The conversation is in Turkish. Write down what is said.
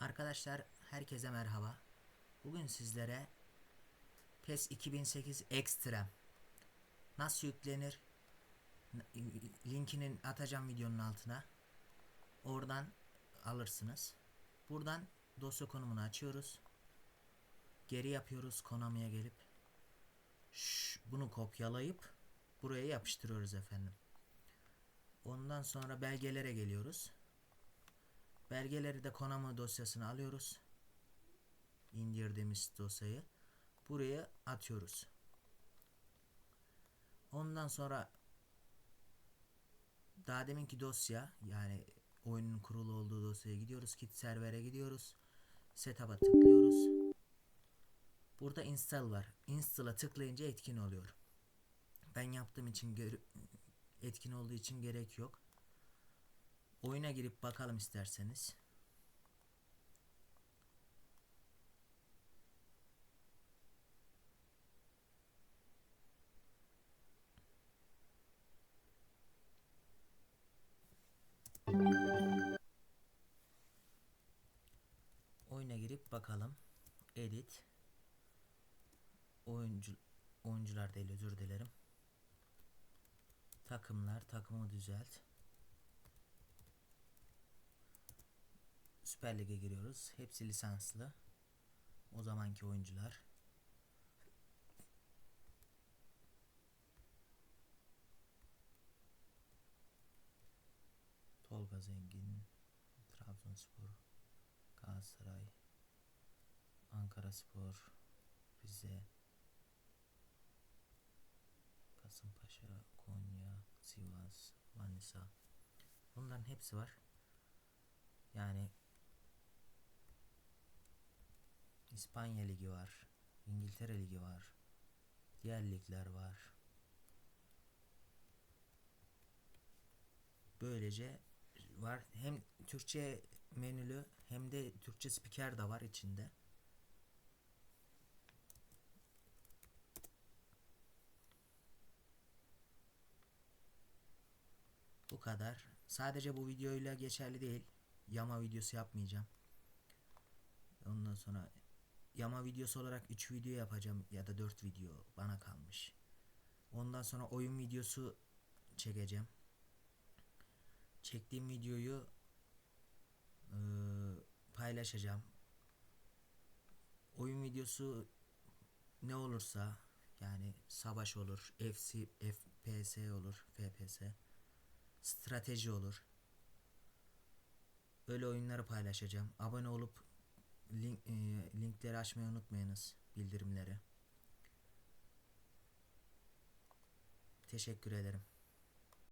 Arkadaşlar herkese merhaba. Bugün sizlere PES 2008 Extreme nasıl yüklenir linkinin atacağım videonun altına. Oradan alırsınız. Buradan dosya konumunu açıyoruz. Geri yapıyoruz Konami'ye gelip Şş, bunu kopyalayıp buraya yapıştırıyoruz efendim. Ondan sonra belgelere geliyoruz. Belgeleri de Konami dosyasını alıyoruz. İndirdiğimiz dosyayı buraya atıyoruz. Ondan sonra daha deminki dosya yani oyunun kurulu olduğu dosyaya gidiyoruz. Kit servere gidiyoruz. Setup'a tıklıyoruz. Burada install var. Install'a tıklayınca etkin oluyor. Ben yaptığım için etkin olduğu için gerek yok. Oyuna girip bakalım isterseniz. Oyuna girip bakalım. Edit. Oyuncu oyuncular değil özür dilerim. Takımlar, takımı düzelt. Süper Lig'e giriyoruz. Hepsi lisanslı. O zamanki oyuncular. Tolga Zengin, Trabzonspor, Galatasaray, Ankara Spor, Rize, Kasımpaşa, Konya, Sivas, Manisa. Bunların hepsi var. Yani İspanya Ligi var. İngiltere Ligi var. Diğer ligler var. Böylece var. Hem Türkçe menülü hem de Türkçe spiker de var içinde. Bu kadar. Sadece bu videoyla geçerli değil. Yama videosu yapmayacağım. Ondan sonra yama videosu olarak 3 video yapacağım ya da 4 video bana kalmış. Ondan sonra oyun videosu çekeceğim. Çektiğim videoyu eee, paylaşacağım. Oyun videosu ne olursa yani savaş olur, FC, FPS olur, FPS, strateji olur. Öyle oyunları paylaşacağım. Abone olup link, e, linkleri açmayı unutmayınız. Bildirimleri. Teşekkür ederim.